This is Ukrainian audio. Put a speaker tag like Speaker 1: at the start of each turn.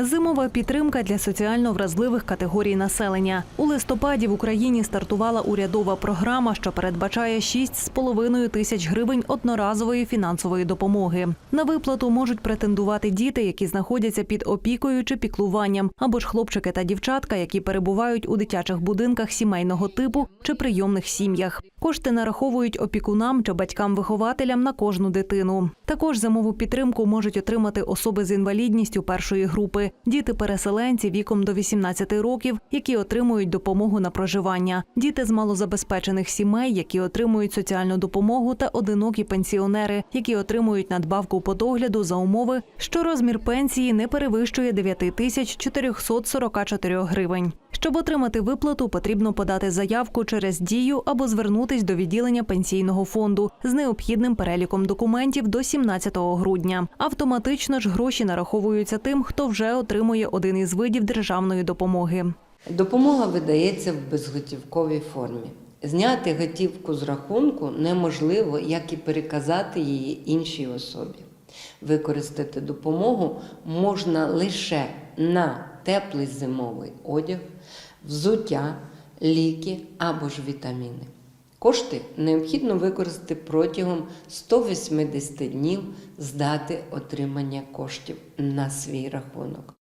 Speaker 1: Зимова підтримка для соціально вразливих категорій населення. У листопаді в Україні стартувала урядова програма, що передбачає 6,5 тисяч гривень одноразової фінансової допомоги. На виплату можуть претендувати діти, які знаходяться під опікою чи піклуванням, або ж хлопчики та дівчатка, які перебувають у дитячих будинках сімейного типу чи прийомних сім'ях. Кошти нараховують опікунам чи батькам-вихователям на кожну дитину. Також зимову підтримку можуть отримати особи з інвалідністю першої групи, діти-переселенці віком до 18 років, які отримують допомогу на проживання, діти з малозабезпечених сімей, які отримують соціальну допомогу, та одинокі пенсіонери, які отримують надбавку по догляду за умови, що розмір пенсії не перевищує 9444 тисяч 444 гривень. Щоб отримати виплату, потрібно подати заявку через дію або звернутись до відділення пенсійного фонду з необхідним переліком документів до 17 грудня. Автоматично ж гроші нараховуються тим, хто вже отримує один із видів державної допомоги.
Speaker 2: Допомога видається в безготівковій формі. Зняти готівку з рахунку неможливо, як і переказати її іншій особі. Використати допомогу можна лише на теплий зимовий одяг, взуття, ліки або ж вітаміни. Кошти необхідно використати протягом 180 днів з дати отримання коштів на свій рахунок.